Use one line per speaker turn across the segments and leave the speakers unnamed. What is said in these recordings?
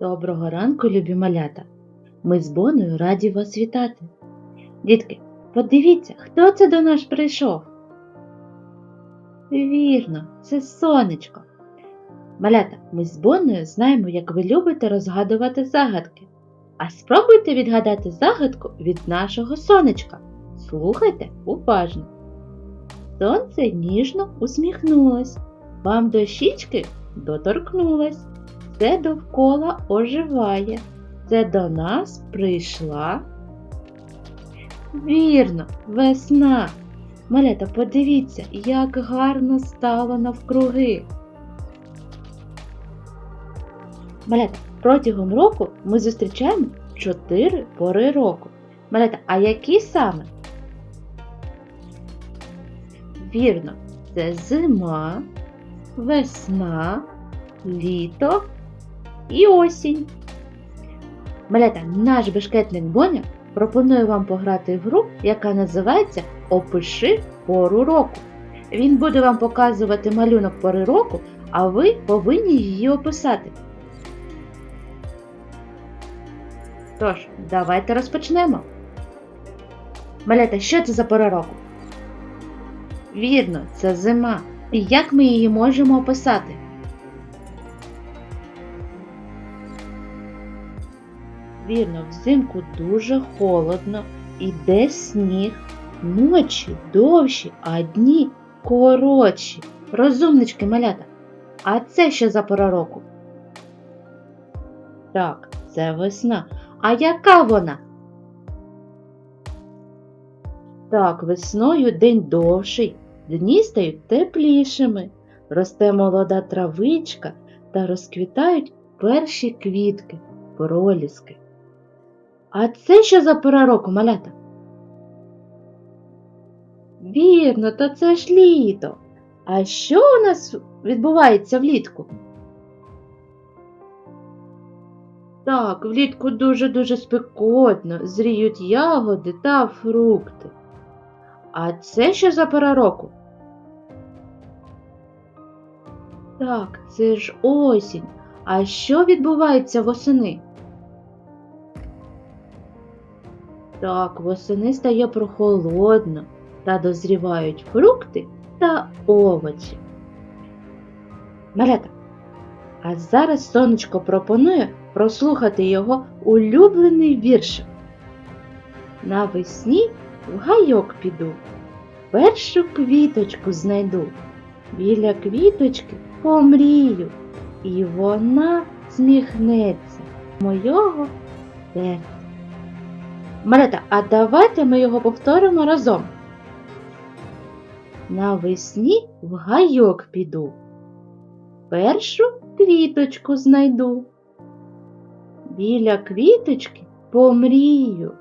Доброго ранку, любі малята! Ми з Боною раді вас вітати. Дітки, подивіться, хто це до нас прийшов? Вірно, це сонечко. Малята, ми з Боною знаємо, як ви любите розгадувати загадки. А спробуйте відгадати загадку від нашого сонечка. Слухайте уважно. Сонце ніжно усміхнулось, вам до щічки доторкнулось. Все довкола оживає. Це до нас прийшла. Вірно, весна. Малята, подивіться, як гарно стало навкруги. Малята, протягом року ми зустрічаємо чотири пори року. Малята, а які саме? Вірно, це зима, весна, літо і осінь. Малята, наш бешкетник Боня пропонує вам пограти в гру, яка називається Опиши пору року. Він буде вам показувати малюнок пори року, а ви повинні її описати. Тож, давайте розпочнемо. Малята, що це за пора року? Вірно, це зима. І як ми її можемо описати? Вірно, взимку дуже холодно, іде сніг, ночі довші, а дні коротші. Розумнички малята. А це що за пора року? Так, це весна. А яка вона? Так, весною день довший, дні стають теплішими, росте молода травичка та розквітають перші квітки, проліски. А це що за пора року, малята? Вірно, то це ж літо. А що у нас відбувається влітку? Так, влітку дуже-дуже спекотно, зріють ягоди та фрукти. А це що за пора року? Так, це ж осінь. А що відбувається восени? Так, восени стає прохолодно та дозрівають фрукти та овочі. Малята, а зараз сонечко пропонує прослухати його улюблений віршик. Навесні в гайок піду, першу квіточку знайду, біля квіточки помрію, і вона сміхнеться мойого серця. Малята, а давайте ми його повторимо разом. Навесні в гайок піду, першу квіточку знайду, біля квіточки помрію,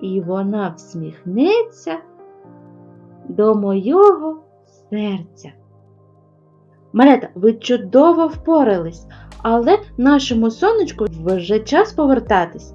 і вона всміхнеться до мойого серця. Малята, ви чудово впорались, але нашому сонечку вже час повертатись.